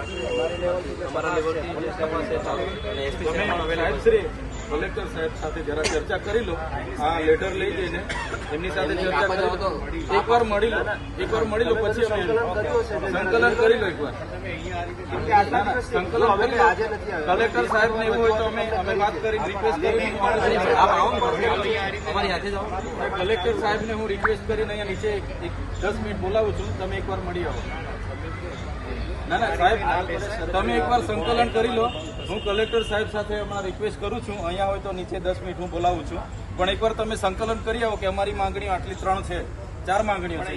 અમારા લેવલથી પોલીસ તપાસ એ ચાલુ. અને એસપી સાહેબ પણ available સાહેબ શ્રી કલેક્ટર સાહેબ સાથે જરા ચર્ચા કરી લો. આ લેટર લઈ જઈને એમની સાથે ચર્ચા કરી લો. એકવાર મળી લો. એકવાર મળી લો પછી અમે સંકલન કરી લો એકવાર. સંકલન કલેક્ટર સાહેબ ને એવું હોય તો અમે અમે વાત કરી રિક્વેસ્ટ કરી અમારી હાથે જ કલેક્ટર સાહેબ ને હું રિક્વેસ્ટ કરીને અહીંયા નીચે એક એક દસ મિનિટ બોલાવું છું. તમે એકવાર મળી આવો. ના ના, સાહેબ, તમે એકવાર સંકલન કરી લો. હું કલેક્ટર સાહેબ સાથે હમણાં રિક્વેસ્ટ કરું છું. અહીંયા હોય તો નીચે દસ મિનિટ હું બોલાવું છું. પણ એકવાર તમે સંકલન કરી આવો કે અમારી માંગણીઓ આટલી ત્રણ છે. ચાર માંગણીઓ છે.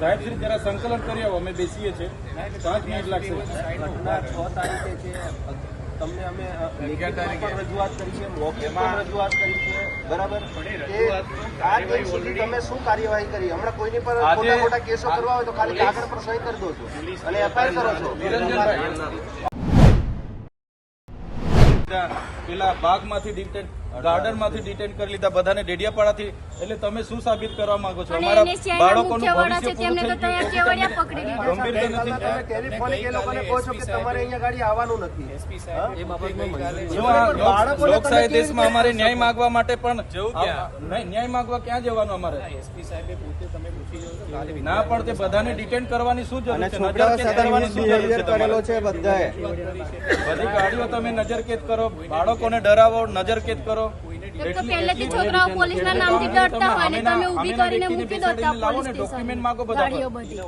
સાહેબ, શ્રી, જરા સંકલન કરી આવો. અમે બેસીએ છીએ. પાંચ મિનિટ લાગશે. છ તારીખે છે. તમને અમે રજૂઆત કરી છે મૌખિક પણ રજૂઆત કરી છે બરાબર? તમે શું કાર્યવાહી કરી? હમણાં કોઈની પર મોટા ખોટા કેસો કરવા હોય તો ખાલી કાગળ પર સહી કરી દો છો. અને એફઆઈઆર કરો છો. પેલા બાગમાંથી ડિટેન ગાર્ડનમાંથી ડિટેન કરી લીધા બધાને ડેડિયાપાડાથી. એટલે તમે શું સાબિત કરવા માંગો છો? અમારા બાળકોનું ભવિષ્ય છે તેમને તો પૂરું થઈ ગયું. ગંભીર તો નથી. તમે ટેલિફોનિક એ લોકોને કહો છો કે તમારે અહીંયા ગાડી આવવાનું નથી. એ બાબતમાં મંજૂરી જો આ લોક- લોકશાહી દેશમાં અમારે ન્યાય માંગવા માટે પણ ન્યાય માંગવા ક્યાં જવાનું અમારે? ના પણ તે બધાને ડિટેન કરવાની શું જરૂર છે? કરવાની શું જરૂર છે બધી ગાડીઓ તમે નજરકેદ કરો બાળકોને ડરાવો નજરકેદ કરો. એક તો પહેલેથી છોકરાઓ પોલીસના નામથી ડરતા હોય ને તમે ઊભી કરીને મૂકી દો ત્યાં પોલીસ ડોક્યુમેન્ટ માંગો બધા ગાડીઓ બધી.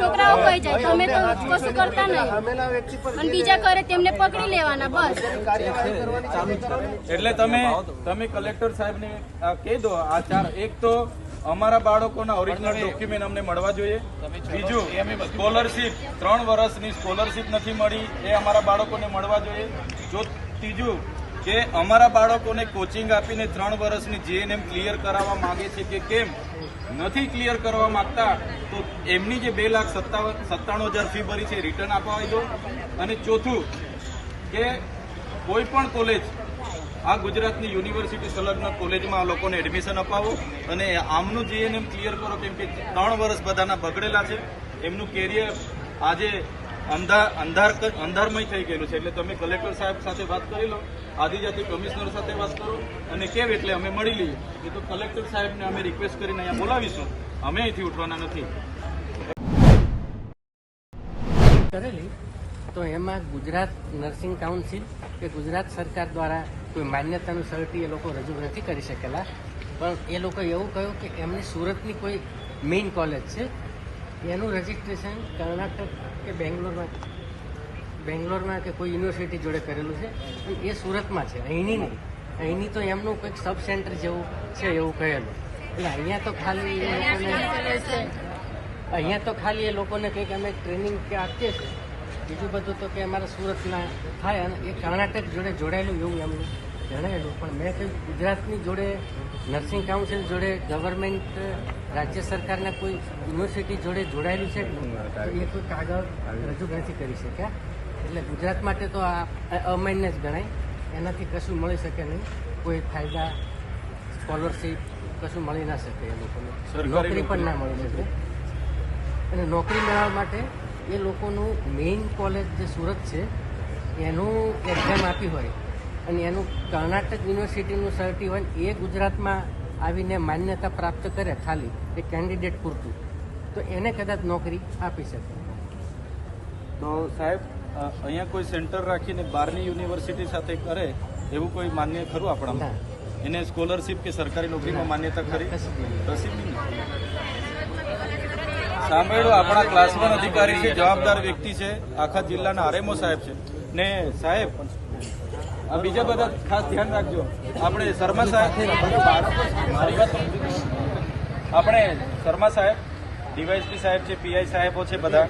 છોકરાઓ કઈ જાય તમે તો કશું કરતા નહીં. સામેલા વ્યક્તિ પર અને બીજા કરે તેમને પકડી લેવાના બસ. કાર્યવાહી કરવાની ચાલુ કરો ને એટલે તમે તમે કલેક્ટર સાહેબને ને કહી દો આ ચાર. એક તો અમારા બાળકોના ઓરિજિનલ ડોક્યુમેન્ટ અમને મળવા જોઈએ. બીજું સ્કોલરશીપ ત્રણ વર્ષની સ્કોલરશીપ નથી મળી એ અમારા બાળકોને મળવા જોઈએ. જો ત્રીજું કે અમારા બાળકોને કોચિંગ આપીને ત્રણ વર્ષની જીએનએમ ક્લિયર કરાવવા માંગે છે કે કેમ? નથી ક્લિયર કરવા માંગતા તો એમની જે બે લાખ સત્તાવન સત્તાણું હજાર ફી ભરી છે રિટર્ન આપવા દો. અને ચોથું કે કોઈ પણ કોલેજ આ ગુજરાતની યુનિવર્સિટી સંલગ્ન કોલેજમાં આ લોકોને એડમિશન અપાવો અને આમનું જીએનએમ ક્લિયર કરો, કેમ કે ત્રણ વર્ષ બધાના બગડેલા છે. એમનું કેરિયર આજે અંધાર અંધાર અંધારમય થઈ ગયેલું છે. એટલે તમે કલેક્ટર સાહેબ સાથે વાત કરી લો, આદિજાતિ કમિશનર સાથે વાત કરો અને કેમ એટલે અમે મળી લઈએ. એ તો કલેક્ટર સાહેબને અમે રિક્વેસ્ટ કરીને અહીંયા બોલાવીશું. અમે અહીંથી ઉઠવાના નથી. કરેલી, તો એમાં ગુજરાત નર્સિંગ કાઉન્સિલ કે ગુજરાત સરકાર દ્વારા કોઈ માન્યતાનું સર્ટી એ લોકો રજૂ નથી કરી શકેલા. પણ એ લોકો એવું કહ્યું કે એમની સુરતની કોઈ મેઇન કોલેજ છે. એનું રજિસ્ટ્રેશન કર્ણાટક કે બેંગ્લોરમાં બેંગ્લોરમાં કે કોઈ યુનિવર્સિટી જોડે કરેલું છે. અને એ સુરતમાં છે અહીંની નહીં. અહીંની તો એમનું કંઈક સબ સેન્ટર જેવું છે એવું કહેલું. એટલે અહીંયા તો ખાલી એ લોકોને અહીંયા તો ખાલી એ લોકોને કંઈક અમે ટ્રેનિંગ કે આપીએ છીએ બીજું બધું તો કે અમારા સુરતના થાય અને એ કર્ણાટક જોડે જોડાયેલું એવું એમને જણાયેલું. પણ મેં કહ્યું ગુજરાતની જોડે નર્સિંગ કાઉન્સિલ જોડે ગવર્મેન્ટ રાજ્ય સરકારના કોઈ યુનિવર્સિટી જોડે જોડાયેલું છે? નહીં? તો એ કોઈ કાગળ રજૂ નથી કરી શક્યા. એટલે ગુજરાત માટે તો આ અમાન્ય જ ગણાય. એનાથી કશું મળી શકે નહીં. કોઈ ફાયદા સ્કોલરશીપ કશું મળી ના શકે એ લોકોને. નોકરી પણ ના મળી શકે. અને નોકરી મેળવવા માટે એ લોકોનું મેઇન કોલેજ જે સુરત છે એનું એક્ઝામ આપી હોય અને એનું કર્ણાટક યુનિવર્સિટીનું સર્ટી હોય એ ગુજરાતમાં આવીને માન્યતા પ્રાપ્ત કરે ખાલી એ કેન્ડિડેટ પૂરતું. તો એને કદાચ નોકરી આપી શકે. તો સાહેબ અહીંયા કોઈ સેન્ટર રાખીને બહારની યુનિવર્સિટી સાથે કરે એવું કોઈ માન્ય ખરું આપણામાં? એને સ્કોલરશિપ કે સરકારી નોકરીમાં માન્યતા ખરી? કશું. સાંભળ્યું આપણા ક્લાસમાં અધિકારી છે, જવાબદાર વ્યક્તિ છે, આખા જિલ્લાના આરએમઓ સાહેબ છે. ને સાહેબ, આ બીજા બધા ખાસ ધ્યાન રાખજો. આપણે શર્મા સાહેબ. આપણે શર્મા સાહેબ ડીવાયસપી સાહેબ છે, પીઆઈ સાહેબો છે બધા.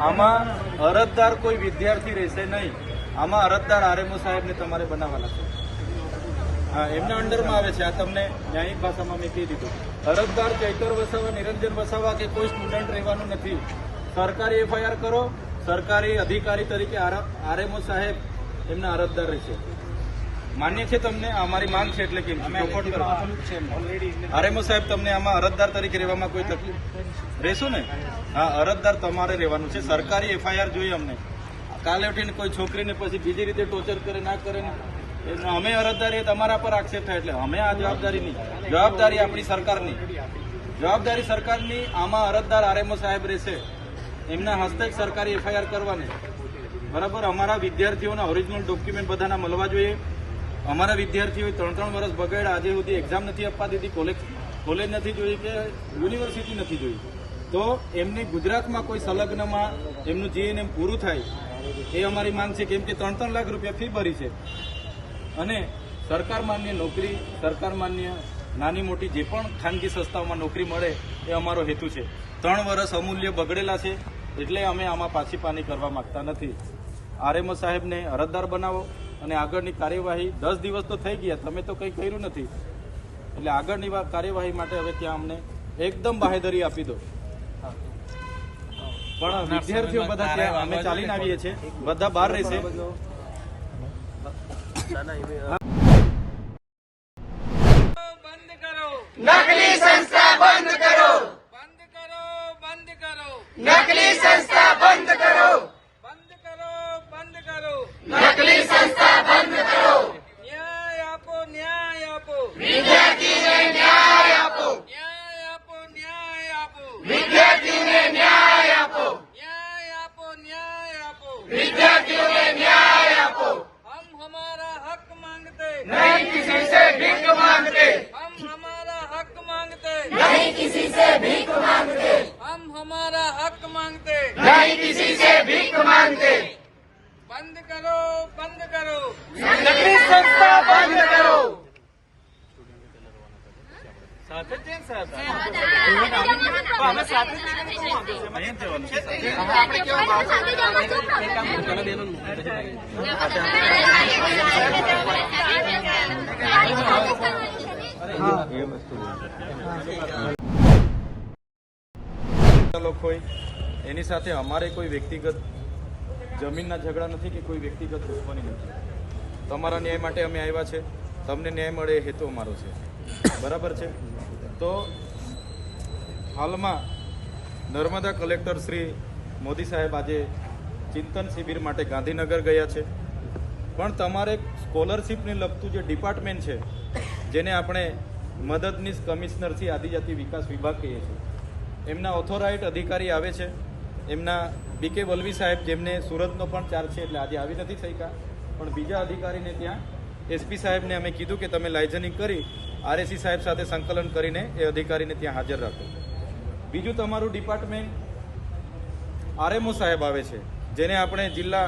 આમાં અરજદાર કોઈ વિદ્યાર્થી રહેશે નહીં. આમાં અરજદાર આરએમઓ સાહેબને તમારે બનાવવાના છે. એમના અંડરમાં આવે છે. આ તમને ન્યાયિક ભાષામાં મેં કહી દીધું. અરજદાર ચૈતર વસાવા, નિરંજન વસાવા કે કોઈ સ્ટુડન્ટ રહેવાનું નથી. સરકારી એફઆઈઆર કરો. સરકારી અધિકારી તરીકે આરએમઓ સાહેબ એમના અરજદાર રહેશે. માન્ય છે તમને? અમારી માંગ છે એટલે કરો. આરએમઓ સાહેબ, તમને આમાં અરજદાર તરીકે રહેવામાં કોઈ તકલીફ? રહેશો ને? હા અરજદાર તમારે રહેવાનું છે. સરકારી એફઆઈઆર જોઈએ અમને. કાલે ઉઠીને કોઈ છોકરીને પછી બીજી રીતે ટોર્ચર કરે, ના કરે ને? અમે અરજદારી તમારા પર આક્ષેપ થાય એટલે અમે આ જવાબદારી નહીં. જવાબદારી આપણી સરકારની. જવાબદારી સરકારની આમાં અરજદાર આરએમઓ સાહેબ રહેશે. એમના હસ્તે સરકારી એફઆઈઆર કરવાની. બરાબર? અમારા વિદ્યાર્થીઓના ઓરિજિનલ ડોક્યુમેન્ટ બધાના મળવા જોઈએ. અમારા વિદ્યાર્થીઓએ ત્રણ ત્રણ વર્ષ બગાડ્યા આજે સુધી એક્ઝામ નથી આપવા દીધી. કોલેજ કોલેજ નથી જોઈ કે યુનિવર્સિટી નથી જોઈ. તો એમને ગુજરાતમાં કોઈ સંલગ્નમાં એમનું જીએનએમ પૂરું થાય, એ અમારી માંગ છે. કેમ કે ત્રણ ત્રણ લાખ રૂપિયા ફી ભરી છે. અને સરકાર માન્ય નોકરી, સરકાર માન્ય નાની મોટી જે પણ ખાનગી સંસ્થાઓમાં નોકરી મળે એ અમારો હેતુ છે. ત્રણ વર્ષ અમૂલ્ય બગડેલા છે એટલે અમે આમાં પાછી પાની કરવા માંગતા નથી. આરએમઓ સાહેબને અરજદાર બનાવો અને આગળની કાર્યવાહી દસ દિવસ તો થઈ ગયા, તમે તો કંઈ કર્યું નથી. એટલે આગળની કાર્યવાહી માટે હવે ત્યાં અમને એકદમ બાહેધરી આપી દો. પણ વિદ્યાર્થીઓ બધા અમે ચાલીને આવીએ છીએ. બધા બહાર રહેશે Sana 有啊 नहीं किसी से भीख मांगते बंद करो बंद करो नकली संस्था बंद करो લોકો એની સાથે અમારે કોઈ વ્યક્તિગત જમીનના ઝઘડા નથી કે કોઈ વ્યક્તિગત દુશ્મની નથી. તમારા ન્યાય માટે અમે આવ્યા છે. તમને ન્યાય મળે એ હેતુ અમારો છે. બરાબર છે? તો હાલમાં નર્મદા કલેક્ટર શ્રી મોદી સાહેબ આજે ચિંતન શિબિર માટે ગાંધીનગર ગયા છે. પણ તમારે સ્કોલરશીપને લગતું જે ડિપાર્ટમેન્ટ છે, જેને આપણે મદદનીશ કમિશનરથી આદિજાતિ વિકાસ વિભાગ કહીએ છીએ, એમના ઓથોરાઇટ અધિકારી આવે છે. એમના બીકે વલવી સાહેબ જેમને સુરતનો પણ ચાર્જ છે, એટલે આજે આવી નથી શક્યા. પણ બીજા અધિકારીને ત્યાં એસપી સાહેબને અમે કીધું કે તમે લાઇઝનિંગ કરી આરએસી સાહેબ સાથે સંકલન કરીને એ અધિકારીને ત્યાં હાજર રાખો. બીજું તમારું ડિપાર્ટમેન્ટ આરએમઓ સાહેબ આવે છે, જેને આપણે જિલ્લા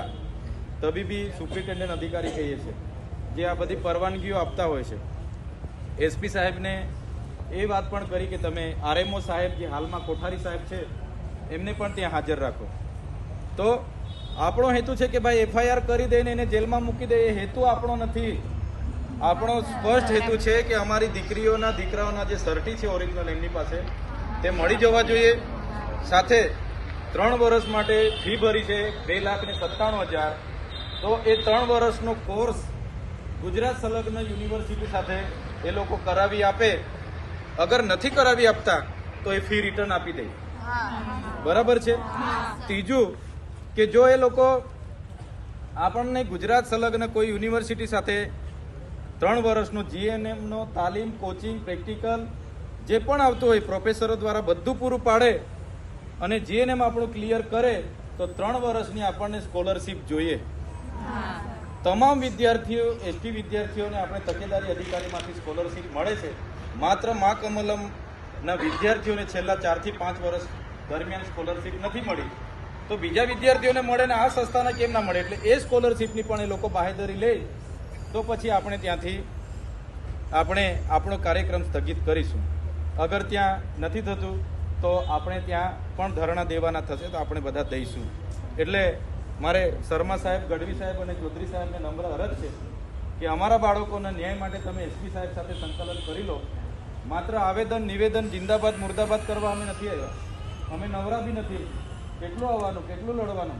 તબીબી સુપ્રિન્ટેન્ડન્ટ અધિકારી કહીએ છીએ, જે આ બધી પરવાનગીઓ આપતા હોય છે. એસપી સાહેબને એ વાત પણ કરી કે તમે આરએમઓ સાહેબ જે હાલમાં કોઠારી સાહેબ છે એમને પણ ત્યાં હાજર રાખો. તો આપણો હેતુ છે કે ભાઈ એફઆઈઆર કરી દઈને એને જેલમાં મૂકી દે, એ હેતુ આપણો નથી. આપણો સ્પષ્ટ હેતુ છે કે અમારી દીકરીઓના દીકરાઓના જે સર્ટી છે ઓરિજિનલ એમની પાસે, તે મળી જવા જોઈએ. સાથે ત્રણ વર્ષ માટે ફી ભરી છે, બે લાખ ને સત્તાણું હજાર. તો એ ત્રણ વર્ષનો કોર્સ ગુજરાત સંલગ્ન યુનિવર્સિટી સાથે એ લોકો કરાવી આપે. અગર નથી કરાવી આપતા, તો એ ફી રિટર્ન આપી દે. બરાબર છે? ત્રીજું કે જો એ લોકો આપણને ગુજરાત સંલગ્ન કોઈ યુનિવર્સિટી સાથે ત્રણ વર્ષનો જીએનએમનો તાલીમ કોચિંગ પ્રેક્ટિકલ જે પણ આવતું હોય પ્રોફેસરો દ્વારા બધું પૂરું પાડે અને જીએનએમ આપણું ક્લિયર કરે, તો ત્રણ વર્ષની આપણને સ્કોલરશીપ જોઈએ. તમામ વિદ્યાર્થીઓ એસટી વિદ્યાર્થીઓને આપણે તકેદારી અધિકારીમાંથી સ્કોલરશીપ મળે છે. માત્ર મા કમલમના વિદ્યાર્થીઓને છેલ્લા ચારથી પાંચ વર્ષ દરમિયાન સ્કોલરશીપ નથી મળી. તો બીજા વિદ્યાર્થીઓને મળે ને આ સંસ્થાને કેમ ના મળે? એટલે એ સ્કોલરશીપની પણ એ લોકો બાહેધરી લે. તો પછી આપણે ત્યાંથી આપણે આપણો કાર્યક્રમ સ્થગિત કરીશું. અગર ત્યાં નથી થતું, તો આપણે ત્યાં પણ ધરણા દેવાના થશે તો આપણે બધા દઈશું. એટલે મારે શર્મા સાહેબ, ગઢવી સાહેબ અને ચૌધરી સાહેબને નમ્ર અરજ છે કે અમારા બાળકોના ન્યાય માટે તમે એસપી સાહેબ સાથે સંકલન કરી લો. માત્ર આવેદન, નિવેદન, જિંદાબાદ, મુર્દાબાદ કરવા અમે નથી આવ્યા. અમે નવરા બી નથી. કેટલું આવવાનું, કેટલું લડવાનું?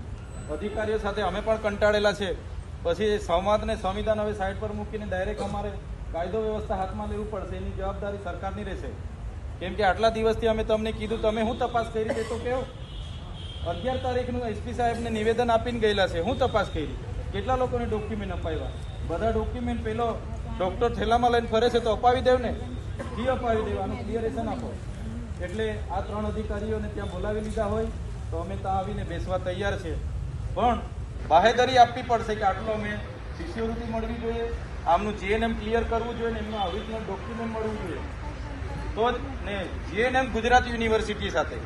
અધિકારીઓ સાથે અમે પણ કંટાળેલા છે. પછી સંવાદને સંવિધાન હવે સાઈડ પર મૂકીને ડાયરેક્ટ અમારે કાયદો વ્યવસ્થા હાથમાં લેવું પડશે. એની જવાબદારી સરકારની રહેશે. કેમ કે આટલા દિવસથી અમે તમને કીધું, તમે હું તપાસ કરી તે તો કેવો? અગિયાર તારીખનું એસપી સાહેબને નિવેદન આપીને ગયેલા છે. હું તપાસ કરી. કેટલા લોકોને ડોક્યુમેન્ટ અપાવ્યા? બધા ડોક્યુમેન્ટ પેલો ડોક્ટર થેલામાં લઈને ફરે છે તો અપાવી દેવ ને જી અપાવી દેવાનું? ક્લિયરેશન આપો. એટલે આ ત્રણ અધિકારીઓને ત્યાં બોલાવી લીધા હોય તો અમે ત્યાં આવીને બેસવા તૈયાર છે. પણ બાહેધરી આપવી પડશે કે આટલો અમે શિષ્યવૃત્તિ મળવી જોઈએ, આમનું જીએનએમ ક્લિયર કરવું જોઈએ ને એમનું ઓરિજિનલ ડોક્યુમેન્ટ મળવું જોઈએ. તો જ ને જીએનએમ ગુજરાત યુનિવર્સિટી સાથે.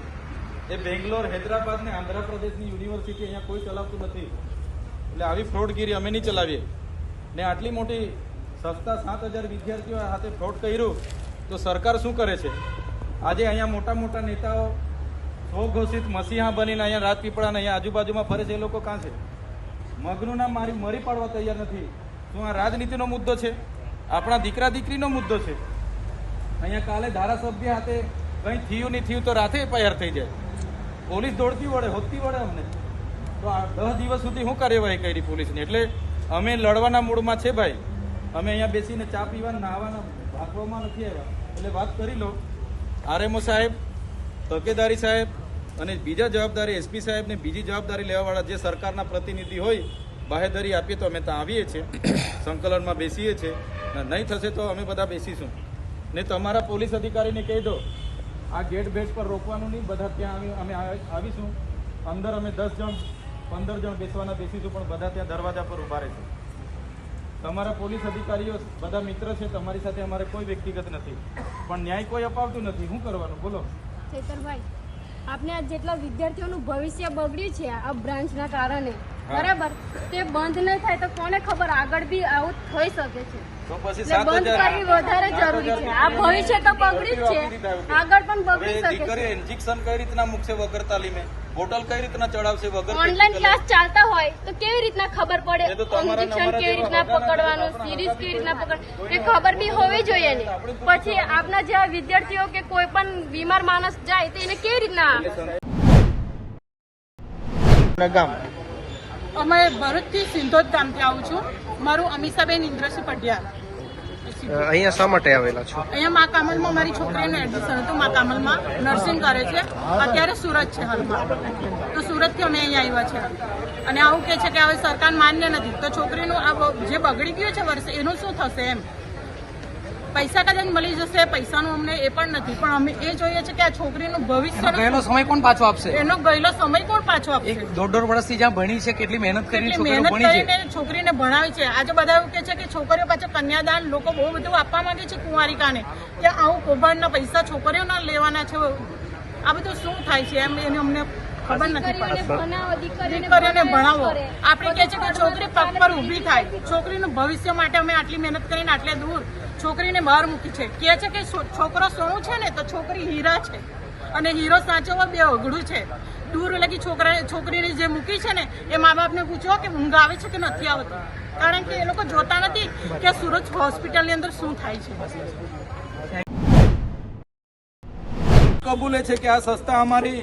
એ બેંગ્લોર, હૈદરાબાદ ને આંધ્રપ્રદેશની યુનિવર્સિટી અહીંયા કોઈ ચલાવતું નથી. એટલે આવી ફ્રોડગીરી અમે નહીં ચલાવીએ. ને આટલી મોટી સસ્તા સાત હજાર વિદ્યાર્થીઓ સાથે ફ્રોડ કર્યું, તો સરકાર શું કરે છે? આજે અહીંયા મોટા મોટા નેતાઓ સ્વઘોષિત મસીહા બનીને અહીંયા રાજપીપળાને અહીંયા આજુબાજુમાં ફરે છે, એ લોકો કાં છે? મગનું નામ મારી મરી પાડવા તૈયાર નથી. શું આ રાજનીતિનો મુદ્દો છે? આપણા દીકરા દીકરીનો મુદ્દો છે. અહીંયા કાલે ધારાસભ્ય હાથે કંઈ થયું નહીં થયું તો રાતે એફઆઈઆર થઈ જાય. પોલીસ દોડતી વળે, હોતી વળે અમને. તો આ દસ દિવસ સુધી શું કાર્યવાહી કરી પોલીસની? એટલે અમે લડવાના મૂડમાં છે ભાઈ. અમે અહીંયા બેસીને ચા પીવાના નાહવાના ભાગવામાં નથી આવ્યા. એટલે વાત કરી લો. આરએમઓ સાહેબ તકેદારી સાહેબ અને બીજા જવાબદારી એસપી સાહેબને બીજી જવાબદારી લેવાવાળા જે સરકારના પ્રતિનિધિ હોય બાહેધરી આપીએ તો અમે ત્યાં આવીએ છીએ. સંકલનમાં બેસીએ છીએ. નહીં થશે તો અમે બધા બેસીશું. ને તમારા પોલીસ અધિકારીને કહી દો આ ગેટ બેટ પર રોકવાનું નહીં બધા ત્યાં આવી અમે આવીશું. અંદર અમે દસ જણ પંદર જણ બેસવાના બેસીશું પણ બધા ત્યાં દરવાજા પર ઊભા રહેશે. તમારા પોલીસ અધિકારીઓ બધા મિત્ર છે, તમારી સાથે અમારે કોઈ વ્યક્તિગત નથી. પણ ન્યાય કોઈ અપાવતું નથી. શું કરવાનું? બોલો. ચેતરભાઈ આપને આ જેટલા વિદ્યાર્થીઓનું ભવિષ્ય બગડ્યું છે, આ બ્રાન્ચના કારણે. બરાબર? તે બંધ નહીં થાય તો કોને ખબર આગળ બી આવું થઈ શકે છે? બંધ કરવી વધારે જરૂરી છે. આ ભવિષ્ય તો બગડ્યું જ છે. આગળ પણ બગડી શકે છે. ઇન્જેક્શન કઈ રીતના મૂકશે વગર તાલીમે બોટલ કઈ રીતના ચડાવશે વગર ઓનલાઈન ક્લાસ ચાલતા હોય તો કેવી રીતના ખબર પડે? ઇન્જેક્શન કેવી રીતના પકડવાનું સિરીઝ કેવી રીતના પકડ એ ખબર બી હોવી જોઈએ ને. પછી આપના જેવા વિદ્યાર્થીઓ કે કોઈ પણ બીમાર માણસ જાય તો એને કેવી રીતના અમે ભરૂચથી સિંધોદ ગામથી આવું છું. મારું અમીષાબેન ઇન્દ્રસિંહ પઢિયાર. અહીંયા શા માટે આવેલા છો? અહીંયા મા કામલમાં મારી છોકરીનું એડમિશન હતું. મા કામલમાં નર્સિંગ કરે છે. અત્યારે સુરત છે હાલમાં. તો સુરતથી અમે અહીંયા આવ્યા છે. અને આવું કહે છે કે હવે સરકાર માન્ય નથી. તો છોકરીનું આ જે બગડી ગયું છે વર્ષે એનું શું થશે એમ? પૈસા કદાચ મળી જશે પૈસાનું અમને એ પણ નથી. પણ અમે એ જોઈએ છે કે આ છોકરીનું ભવિષ્ય ગયેલો સમય કોણ પાછો આપશે? એનો ગયેલો સમય કોણ પાછો એક આપશે? દોઢ દોઢ વર્ષથી જ્યાં ભણી છે કેટલી મહેનત કરી મહેનત કરીને છોકરીને ભણાવી છે. આજે બધા એવું કે છે કે છોકરીઓ પાસે કન્યાદાન લોકો બહુ બધું આપવા માંગે છે કુંવારિકાને કે આવું કૌભાંડના પૈસા છોકરીઓના લેવાના છે. આ બધું શું થાય છે? એમ એને અમને ખબર નથી દીકરીઓને પડતી. ભણાવો દીકરીઓને દીકરીઓને ભણાવો. આપણે કહે છે કે છોકરી પગ પર ઊભી થાય. છોકરીનું ભવિષ્ય માટે અમે આટલી મહેનત કરીને આટલે દૂર છોકરીને બહાર મૂકી છે. કહે છે કે છોકરો સોનું છે ને તો છોકરી હીરા છે. અને હીરો સાચવવા બે અઘડું છે. દૂર લગી છોકરા છોકરીને જે મૂકી છે ને એ મા બાપને પૂછો કે ઊંઘ આવે છે કે નથી આવતી? કારણ કે એ લોકો જોતા નથી કે સુરત હોસ્પિટલની અંદર શું થાય છે. કબૂલે છે કે આ સંસ્થા અમારી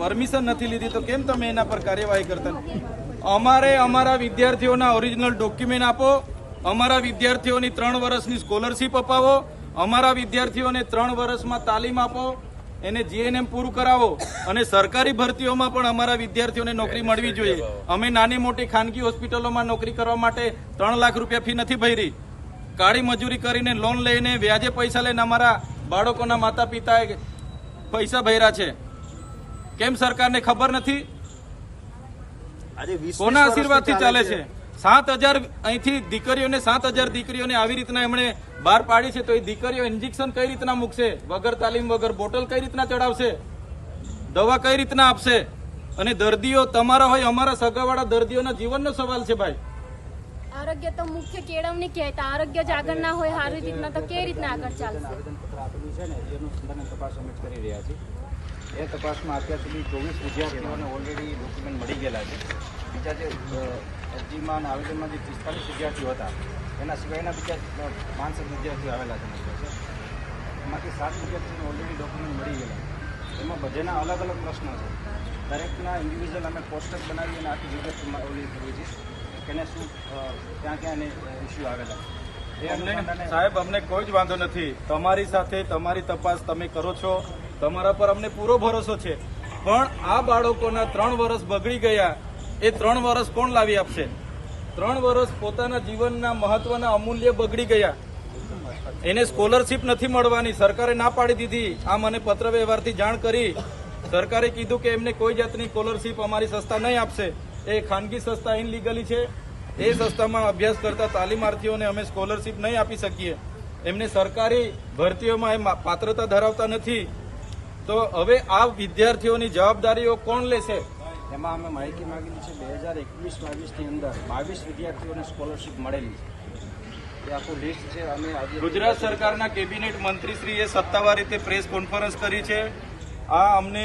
પરમિશન નથી લીધી, તો કેમ તમે એના પર કાર્યવાહી કરતા? અમારે અમારા વિદ્યાર્થીઓના ઓરિજિનલ ડોક્યુમેન્ટ આપો, અમારા વિદ્યાર્થીઓની ત્રણ વર્ષની સ્કોલરશીપ અપાવો, અમારા વિદ્યાર્થીઓને ત્રણ વર્ષમાં તાલીમ આપો, એને જીએનએમ પૂરું કરાવો અને સરકારી ભરતીઓમાં પણ અમારા વિદ્યાર્થીઓને નોકરી મળવી જોઈએ. અમે નાની મોટી ખાનગી હોસ્પિટલોમાં નોકરી કરવા માટે ત્રણ લાખ રૂપિયા ફી નથી ભરી. કાળી મજૂરી કરીને લોન લઈને વ્યાજે પૈસા લઈને અમારા બાળકોના માતા પિતાએ પૈસા ભર્યા છે. કેમ સરકારને ખબર નથી? કોના આશીર્વાદથી ચાલે છે? સાત હજાર અહીંથી દીકરીઓને સાત હજાર દીકરીઓને આવી રીતના એમણે બહાર પાડી છે તો એ દીકરીઓ ઇન્જેક્શન કઈ રીતના મૂકશે? વગર તાલીમ વગર બોટલ કઈ રીતના ચડાવશે? દવા કઈ રીતના આપશે? અને દર્દીઓ તમારા હોય અમારા સગાવાળા દર્દીઓના જીવનનો સવાલ છે ભાઈ. આરોગ્ય તો મુખ્ય કેળવણી કહેતા આરોગ્ય જ આગળ ના હોય સારી રીતના તો કેવી રીતના આગળ ચાલશે? આવેદનપત્ર આપેલું છે ને એનું સંદર્ભે તપાસ અમે કરી રહ્યા છીએ. એ તપાસમાં અત્યાર સુધી ચોવીસ વિદ્યાર્થીઓને ઓલરેડી ડોક્યુમેન્ટ મળી ગયેલા છે. બીજા જે અરજીમાં અને આવેદનમાં જે પિસ્તાલીસ વિદ્યાર્થીઓ હતા એના સિવાયના બીજા પાંસઠ વિદ્યાર્થીઓ આવેલા છે એમાંથી સાત વિદ્યાર્થીઓને ઓલરેડી ડોક્યુમેન્ટ મળી ગયેલા એમાં બધાના અલગ અલગ પ્રશ્નો છે. દરેકના ઇન્ડિવિજ્યુઅલ અમે પોસ્ટર બનાવી અને આખી વિગત ઓલી કરવી છે. કેને શું ક્યાં ક્યાં ક્યાં ઇસ્યુ આવેલા સાહેબ અમને કોઈ જ વાંધો નથી. તમારી સાથે તમારી તપાસ તમે કરો છો. તમારા પર અમને પૂરો ભરોસો છે. પણ આ બાળકોના ત્રણ વર્ષ બગડી ગયા. એ ત્રણ વર્ષ કોણ લાવી આપશે? ત્રણ વર્ષ પોતાના જીવનના મહત્વના અમૂલ્ય બગડી ગયા. એને સ્કોલરશીપ નથી મળવાની. સરકારે ના પાડી દીધી. આ મને પત્ર વ્યવહારથી જાણ કરી. સરકારે કીધું કે એમને કોઈ જાતની સ્કોલરશીપ અમારી સંસ્થા નહીં આપશે. એ ખાનગી સંસ્થા ઇનલીગલી છે. એ સંસ્થામાં અભ્યાસ કરતા તાલીમાર્થીઓને અમે સ્કોલરશીપ નહીં આપી શકીએ. એમને સરકારી ભરતીઓમાં એ પાત્રતા ધરાવતા નથી. તો હવે આ વિદ્યાર્થીઓની જવાબદારીઓ કોણ લેશે? એમાં અમે માહિતી માગેલી છે બે હજાર એકવીસ બાવીસની અંદર બાવીસ વિદ્યાર્થીઓને સ્કોલરશિપ મળેલી. છે એ આખું લિસ્ટ છે અમે આજે ગુજરાત સરકારના કેબિનેટ મંત્રીશ્રીએ સત્તાવાર રીતે પ્રેસ કોન્ફરન્સ કરી છે. આ અમને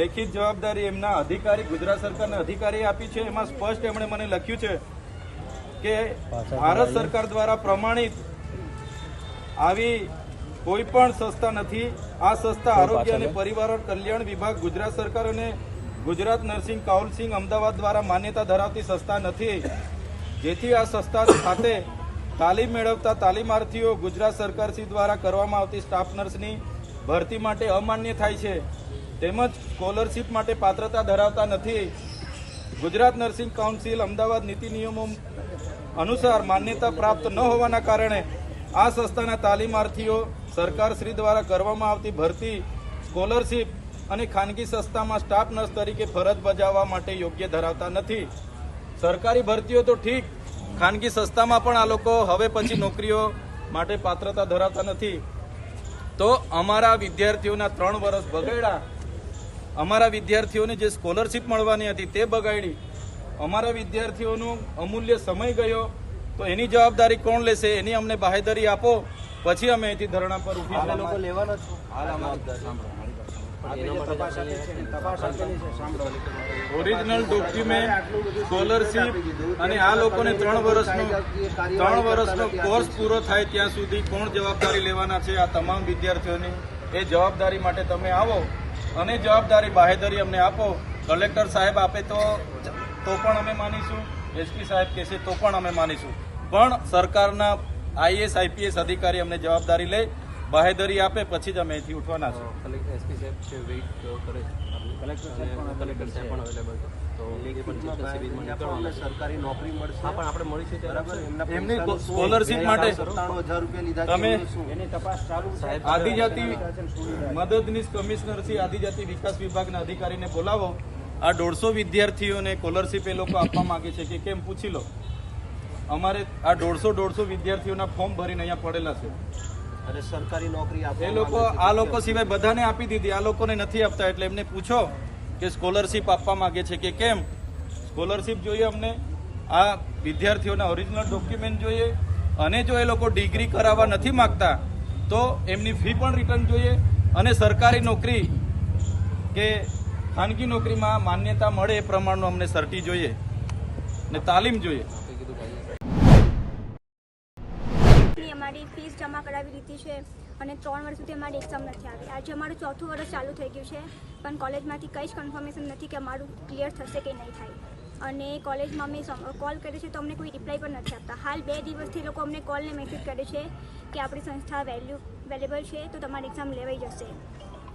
લેખિત જવાબદારી એમના અધિકારી ગુજરાત સરકારના અધિકારી આપી છે. એમાં સ્પષ્ટ એમણે મને લખ્યું છે કે ભારત સરકાર દ્વારા પ્રમાણિત આવી કોઈ પણ સંસ્થા નથી. આ સંસ્થા આરોગ્ય અને પરિવાર કલ્યાણ વિભાગ ગુજરાત સરકાર અને ગુજરાત નર્સિંગ કાઉન્સિલ અમદાવાદ દ્વારા માન્યતા ધરાવતી સંસ્થા નથી. જેથી આ સંસ્થા ખાતે તાલીમ મેળવતા તાલીમાર્થીઓ ગુજરાત સરકારશ્રી દ્વારા કરવામાં આવતી સ્ટાફ નર્સની ભરતી માટે અમાન્ય થાય છે. તેમજ સ્કોલરશીપ માટે પાત્રતા ધરાવતા નથી. ગુજરાત નર્સિંગ કાઉન્સિલ અમદાવાદ નીતિ નિયમો અનુસાર માન્યતા પ્રાપ્ત ન હોવાના કારણે આ સંસ્થાના તાલીમાર્થીઓ સરકારશ્રી દ્વારા કરવામાં આવતી ભરતી, સ્કોલરશીપ અને ખાનગી સંસ્થામાં સ્ટાફ નર્સ તરીકે ફરજ બજાવવા માટે યોગ્ય ધરાવતા નથી. સરકારી ભરતીઓ તો ઠીક, ખાનગી સંસ્થામાં પણ આ લોકો હવે પછી નોકરીઓ માટે પાત્રતા ધરાવતા નથી. તો અમારા વિદ્યાર્થીઓના ત્રણ વર્ષ બગાડ્યા. અમારા વિદ્યાર્થીઓને જે સ્કોલરશીપ મળવાની હતી તે બગાડી. અમારા વિદ્યાર્થીઓનો અમૂલ્ય સમય ગયો. તો એની જવાબદારી કોણ લેશે એની અમને બાહેધરી આપો. પછી અમે અહીંથી ધરણા પર ઊભી લોકો લેવાના છો. ઓરિજિનલ ડોક્યુમેન્ટ સ્કોલરશીપ અને આ લોકોને ત્રણ વર્ષનો ત્રણ વર્ષનો કોર્સ પૂરો થાય ત્યાં સુધી કોણ જવાબદારી લેવાના છે આ તમામ વિદ્યાર્થીઓની? એ જવાબદારી માટે તમે આવો અને જવાબદારી બાહેધરી અમને આપો. કલેક્ટર સાહેબ આપે તો તો પણ અમે માનીશું. એસપી સાહેબ કહેશે તો પણ અમે માનીશું. પણ સરકારના આઈએસ આઈપીએસ અધિકારી અમને જવાબદારી લે બાહેદરી આપે પછી જ અમે અહીંથી ઉઠવાના છે એસપી સાહેબ છે. વેઇટ કરે કલેક્ટર સાહેબ પણ કલેક્ટર સાહેબ પણ અવેલેબલ તો એ પણ ચિંતા શિબિરમાં બીજા પણ અમને નીકળવાના છે સરકારી નોકરી મળશે. પણ આપણે મળીશું ત્યારે બરાબર? એમની સ્કોલરશીપ માટે સત્તાણું હજાર રૂપિયા લીધા તમે- એની તપાસ ચાલુ છે. આદિજાતિ મદદનીશ કમિશનર શ્રી આદિજાતિ વિકાસ વિભાગના અધિકારીને બોલાવો. આ દોઢસો વિદ્યાર્થીઓને સ્કોલરશીપ એ લોકો આપવા માંગે છે કે કેમ? પૂછી લો. અમારે આ દોઢસો દોઢસો વિદ્યાર્થીઓના ફોર્મ ભરીને અહીંયા પડેલા છે. અને સરકારી નોકરી એ લોકો આ લોકો સિવાય બધાને આપી દીધી આ લોકોને નથી આપતા એટલે એમને પૂછો કે સ્કોલરશીપ આપવા માંગે છે કે કેમ? સ્કોલરશીપ જોઈએ અમને આ વિદ્યાર્થીઓના ઓરિજિનલ ડોક્યુમેન્ટ જોઈએ અને જો એ લોકો ડિગ્રી કરાવવા નથી માંગતા તો એમની ફી પણ રિટર્ન જોઈએ અને સરકારી નોકરી કે ખાનગી નોકરીમાં માન્યતા મળે એ પ્રમાણનું અમને સર્ટી જોઈએ ને તાલીમ જોઈએ. ની અમારી ફીસ જમા કરાવી દીધી છે અને ત્રણ વર્ષ સુધી અમારી એક્ઝામ નથી આવી. આજે અમારું ચોથું વર્ષ ચાલુ થઈ ગયું છે, પણ કોલેજમાંથી કંઈ જ કન્ફર્મેશન નથી કે અમારું ક્લિયર થશે કે નહીં થાય. અને કોલેજમાં અમે કોલ કર્યો છે તો અમને કોઈ રિપ્લાય પણ નથી આપતા. હાલ બે દિવસથી લોકો અમને કોલને મેસેજ કરે છે કે આપણી સંસ્થા વેલ્યુ વેલેબલ છે તો તમારી એક્ઝામ લેવાઈ જશે.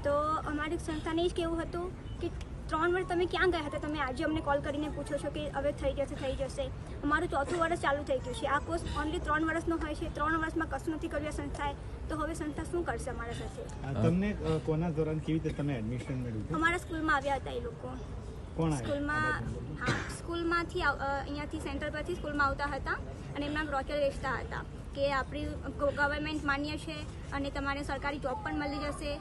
તો અમારી સંસ્થાને જ કેવું હતું કે ત્રણ વર્ષ તમે ક્યાં ગયા હતા? તમે આજે અમને કોલ કરીને પૂછો છો કે હવે થઈ જશે થઈ જશે. અમારું ચોથું વર્ષ ચાલુ થઈ ગયું છે. આ કોર્સ ઓનલી ત્રણ વર્ષનો હોય છે. ત્રણ વર્ષમાં કશું નથી કર્યું સંસ્થાએ. તો હવે સંસ્થા શું કરશે અમારા સાથે? તમને કોના દોરાન કેવી રીતે તમે એડમિશન મેળવ્યું અમારા સ્કૂલમાં આવ્યા હતા એ લોકો. સ્કૂલમાં હા સ્કૂલમાંથી અહીંયાથી સેન્ટર પરથી સ્કૂલમાં આવતા હતા અને એમના બ્રોચર વેચતા હતા કે આપણી ગવર્મેન્ટ માન્ય છે અને તમારે સરકારી જોબ પણ મળી જશે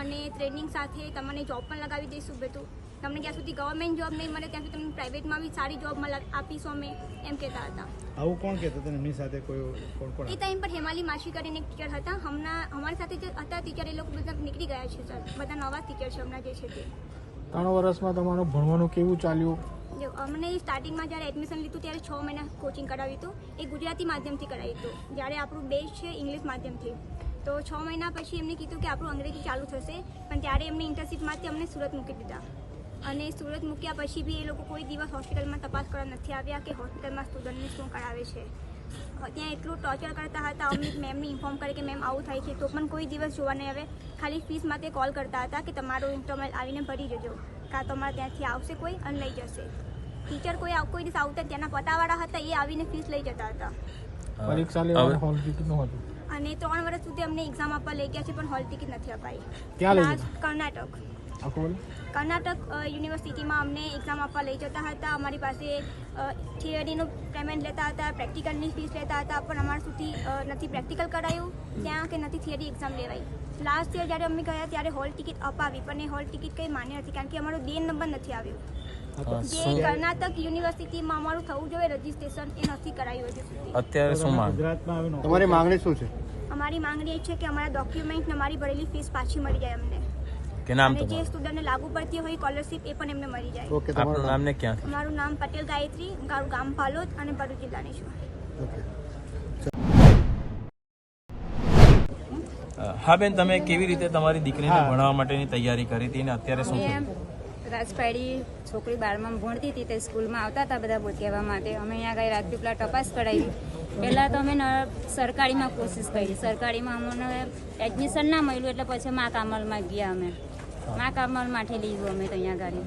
અને ટ્રેનિંગ સાથે તમને જોબ પણ લગાવી દઈશું બધું તમને જ્યાં સુધી ગવર્મેન્ટ જોબ નહીં મળે ત્યાં સુધી તમને પ્રાઇવેટમાં બી સારી જોબ મળ આપીશું અમે એમ કહેતા હતા. આવું કોણ કહેતું હતું એમની સાથે કોઈ કોણ કોણ એ ટાઈમ પર હેમાલી માસી કરીને એક ટીચર હતા. હમણાં અમારી સાથે જે હતા ટીચર એ લોકો બધા નીકળી ગયા છે સર બધા નવા ટીચર છે હમણાં જે છે તે. ત્રણ વર્ષમાં તમારું ભણવાનું કેવું ચાલ્યું? અમને સ્ટાર્ટિંગમાં જ્યારે એડમિશન લીધું ત્યારે છ મહિના કોચિંગ કરાવ્યું હતું. એ ગુજરાતી માધ્યમથી કરાવ્યું હતું. જ્યારે આપણું બેઝ છે ઇંગ્લિશ માધ્યમથી. તો છ મહિના પછી એમને કીધું કે આપણું અંગ્રેજી ચાલુ થશે. પણ ત્યારે એમને ઇન્ટર્નશીપમાંથી અમને સુરત મૂકી દીધા. અને સુરત મૂક્યા પછી બી એ લોકો કોઈ દિવસ હોસ્પિટલમાં તપાસ કરવા નથી આવ્યા કે હોસ્પિટલમાં સ્ટુડન્ટને શું કરાવે છે. ત્યાં એટલું ટોર્ચર કરતા હતા અમને મેમને ઇન્ફોર્મ કરે કે મેમ આવું થાય છે તો પણ કોઈ દિવસ જોવા નહીં આવે. ખાલી ફીસ માટે કોલ કરતા હતા કે તમારું ઇન્ટરનલ આવીને ભરી જજો કાં તમારે ત્યાંથી આવશે કોઈ અને લઈ જશે. ટીચર કોઈ આવ- કોઈ દિવસ આવતા ત્યાંના પતાવાળા હતા એ આવીને ફીસ લઈ જતા હતા. પરીક્ષા લેવાનું હોલ ટિકિટનું હતું. અને ત્રણ વર્ષ સુધી અમને એક્ઝામ આપવા લઈ ગયા છે પણ હોલ ટિકિટ નથી અપાઈ. કર્ણાટક. કર્ણાટક યુનિવર્સિટીમાં અમને એક્ઝામ આપવા લઈ જતા હતા. અમારી પાસે થિયરીનું પેમેન્ટ લેતા હતા પ્રેક્ટિકલની ફીસ લેતા હતા પણ અમારા સુધી નથી પ્રેક્ટિકલ કરાયું. ત્યાં કે નથી થિયરી એક્ઝામ લેવાઈ. લાસ્ટ યર જ્યારે અમે ગયા ત્યારે હોલ ટિકિટ અપાવી પણ એ હોલ ટિકિટ કંઈ માન્ય નથી કારણ કે અમારો બે નંબર નથી આવ્યો. જે કર્ણાટક યુનિવર્સિટીમાં અમારું થવું જોઈએ રજીસ્ટ્રેશન એ નથી કરાયું અત્યારે શું ગુજરાતમાં તમારી માંગણી શું છે? અમારી માંગણી એ છે કે અમારા ડોક્યુમેન્ટ અમારી ભરેલી ફીસ પાછી મળી જાય અમને. કે નામ તો જે સ્ટુડન્ટને લાગુ પડતી હોય સ્કોલરશિપ એ પણ એમને મળી જાય. ઓકે તમારું નામ? ને ક્યાં મારું નામ પટેલ ગાયત્રી મારું ગામ પાલોદ અને ભરૂચ જિલ્લાની છું. હા બેન તમે કેવી રીતે તમારી દીકરીને ભણાવવા માટેની તૈયારી કરી હતી અને અત્યારે શું રાજપાડી છોકરી બારમાં ભણતી હતી તે સ્કૂલમાં આવતા હતા બધા બોલ કહેવા માટે. અમે અહીંયા ગઈ રાજપીપળા તપાસ કરાવી પહેલાં તો અમે સરકારીમાં કોશિશ કરી. સરકારીમાં અમને એડમિશન ના મળ્યું એટલે પછી મા કામલમાં ગયા અમે. મા કામલમાંથી લીધું અમે તો અહીંયા ગાડી.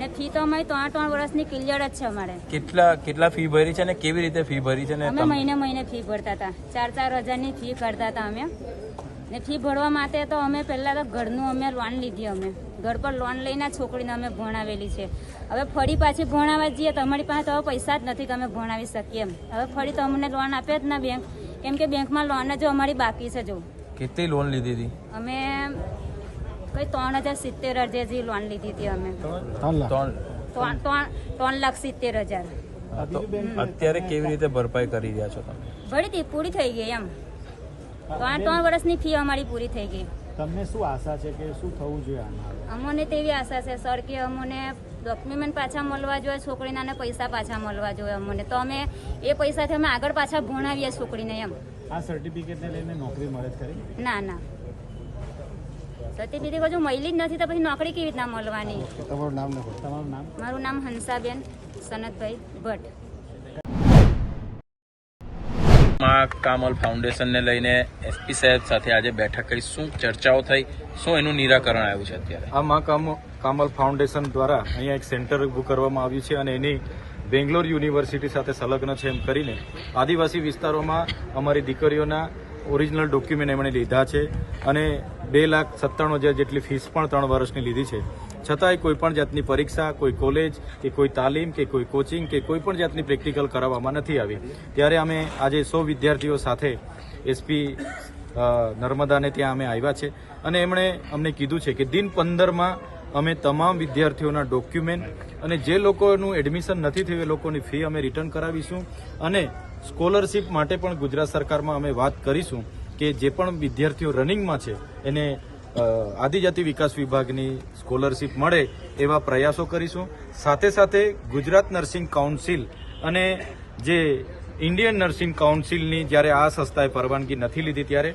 ને ફી તો અમારી ત્રણ ત્રણ વર્ષની ક્લિયર જ છે અમારે. કેટલા કેટલા ફી ભરી છે ને કેવી રીતે ફી ભરી છે ને અમે મહિને મહિને ફી ભરતા હતા. ચાર ચાર હજારની ફી કરતા હતા અમે. ને ફી ભરવા માટે તો અમે પહેલાં તો ઘરનું અમે લોન લીધી અમે. ઘર પર લોન લઈને છોકરીને અમે ભણાવેલી છે. હવે ફરી પાછી ભણાવવા જઈએ તો અમારી પાસે તો પૈસા જ નથી કે અમે ભણાવી શકીએ એમ. હવે ફરી તો અમને લોન આપે જ ના બેંક કેમ કે બેંકમાં લોન જ અમારી બાકી છે જો. કેટલી લોન લીધી હતી? અમે કઈ ત્રણ હજાર સિત્તેર હજાર લોન લીધી હતી અમે. ત્રણ ત્રણ. ત્રણ ત્રણ લાખ સિત્તેર હજાર. અત્યારે કેવી રીતે ભરપાઈ કરી રહ્યા છો તમે? ભરી હતી પૂરી થઈ ગઈ એમ. ત્રણ ત્રણ વર્ષની ફી અમારી પૂરી થઈ ગઈ. તમને શું આશા છે કે શું થવું જોઈએ અમને તેવી આશા છે સર કે અમને ડોક્યુમેન્ટ પાછા મળવા જોઈએ છોકરીના પૈસા પાછા મળવા જોઈએ અમને. તો અમે એ પૈસાથી અમે આગળ પાછા ભણાવીએ છોકરીને એમ. આ સર્ટિફિકેટને લઈને નોકરી મળે ખરી? ના ના. સર્ટિફિકેટ હજુ મળી જ નથી તો પછી નોકરી કેવી રીતના મળવાની? તમારું નામ તમારું નામ? મારું નામ હંસાબેન સનતભાઈ ભટ્ટ. માં કામલ ફાઉન્ડેશનને લઈને એસપી સાહેબ સાથે આજે બેઠક કરી. શું ચર્ચાઓ થઈ? શું એનું નિરાકરણ આવ્યું છે અત્યારે? આ માં કામ કામલ ફાઉન્ડેશન દ્વારા અહીંયા એક સેન્ટર ઊભું કરવામાં આવ્યું છે અને એની બેંગ્લોર યુનિવર્સિટી સાથે સંલગ્ન છે એમ કરીને આદિવાસી વિસ્તારોમાં અમારી દીકરીઓના ઓરિજિનલ ડોક્યુમેન્ટ એમણે લીધા છે અને બે લાખ સત્તાણું હજાર જેટલી ફીસ પણ ત્રણ વર્ષની લીધી છે. છતાંય કોઈ પણ જાતની પરીક્ષા, કોઈ કોલેજ કે કોઈ તાલીમ, કે કોઈ કોચિંગ કે કોઈ પણ જાતની પ્રેક્ટિકલ કરાવવામાં નથી આવી. ત્યારે અમે આજે સો વિદ્યાર્થીઓ સાથે એસપી નર્મદાને ત્યાં અમે આવ્યા છે. અને એમણે અમને કીધું છે કે દિન પંદરમાં અમે તમામ વિદ્યાર્થીઓના ડોક્યુમેન્ટ અને જે લોકોનું એડમિશન નથી થયું એ લોકોની ફી અમે રિટર્ન કરાવીશું. અને સ્કોલરશિપ માટે પણ ગુજરાત સરકારમાં અમે વાત કરીશું. કે જે પણ વિદ્યાર્થીઓ રનિંગમાં છે, એને આદિજાતિ વિકાસ વિભાગની સ્કોલરશિપ મળે એવા પ્રયાસો કરીશું. સાથે સાથે ગુજરાત નર્સિંગ કાઉન્સિલ અને જે ઇન્ડિયન નર્સિંગ કાઉન્સિલની જ્યારે આ સંસ્થાએ પરવાનગી નથી લીધી ત્યારે,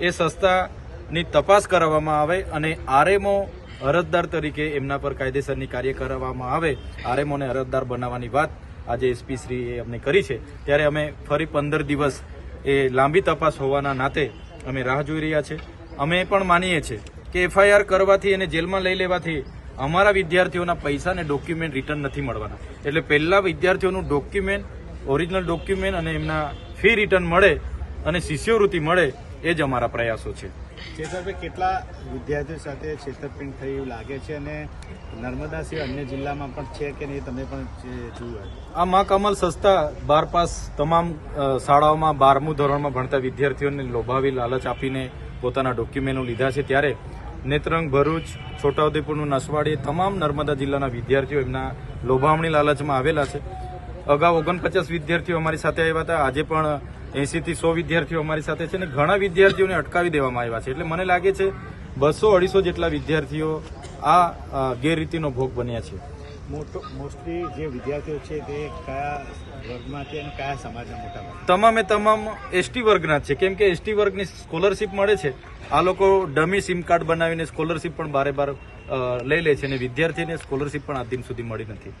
એ સંસ્થાની તપાસ કરવામાં આવે અને આરએમઓ અરજદાર તરીકે એમના પર કાયદેસરની કાર્ય કરવામાં આવે, આરએમઓને અરજદાર બનાવવાની વાત આજે એસપી શ્રીએ અમને કરી છે. ત્યારે અમે ફરી પંદર દિવસ એ લાંબી તપાસ હોવાના નાતે અમે રાહ જોઈ રહ્યા છે. અમે પણ માનીએ છીએ કે એફઆઈઆર કરવાથી અને જેલમાં લઈ લેવાથી અમારા વિદ્યાર્થીઓના પૈસા અને ડોક્યુમેન્ટ રિટર્ન નથી મળવાના. એટલે પહેલાં વિદ્યાર્થીઓનું ડોક્યુમેન્ટ, ઓરિજિનલ ડોક્યુમેન્ટ અને એમના ફી રિટર્ન મળે અને શિષ્યવૃત્તિ મળે એ જ અમારા પ્રયાસો છે. ચેતરભાઈ, કેટલા વિદ્યાર્થીઓ સાથે છેતરપિંડ થઈ એવું લાગે છે અને નર્મદા સિવાય અન્ય જિલ્લામાં પણ છે કે નહીં તમે પણ જે જોયું આ મા કમલ સંસ્થા બાર પાસ તમામ શાળાઓમાં બારમું ધોરણમાં ભણતા વિદ્યાર્થીઓને લોભાવી લાલચ આપીને પોતાના ડોક્યુમેન્ટો લીધા છે. ત્યારે નેત્રંગ, ભરૂચ, છોટાઉદેપુરનું નસવાડી તમામ નર્મદા જિલ્લાના વિદ્યાર્થીઓ એમના લોભામણી લાલચમાં આવેલા છે. અગાઉ ઓગણપચાસ વિદ્યાર્થીઓ અમારી સાથે આવ્યા હતા. આજે પણ એસી થી સો વિદ્યાર્થીઓ અમારી સાથે છે અને ઘણા વિદ્યાર્થીઓને અટકાવી દેવામાં આવ્યા છે. એટલે મને લાગે છે બસો અઢીસો જેટલા વિદ્યાર્થીઓ આ ગેરરીતિનો ભોગ બન્યા છે. મોટો મોસ્ટલી જે વિદ્યાર્થીઓ છે તે કયા વર્ગમાંથી અને કયા સમાજના મોટા તમામે તમામ એસટી વર્ગના છે. કેમ કે એસટી વર્ગની સ્કોલરશિપ મળે છે. આ લોકો ડમી સિમ કાર્ડ બનાવીને સ્કોલરશિપ પણ બારે બાર લઈ લે છે અને વિદ્યાર્થીને સ્કોલરશિપ પણ આ દિન સુધી મળી નથી.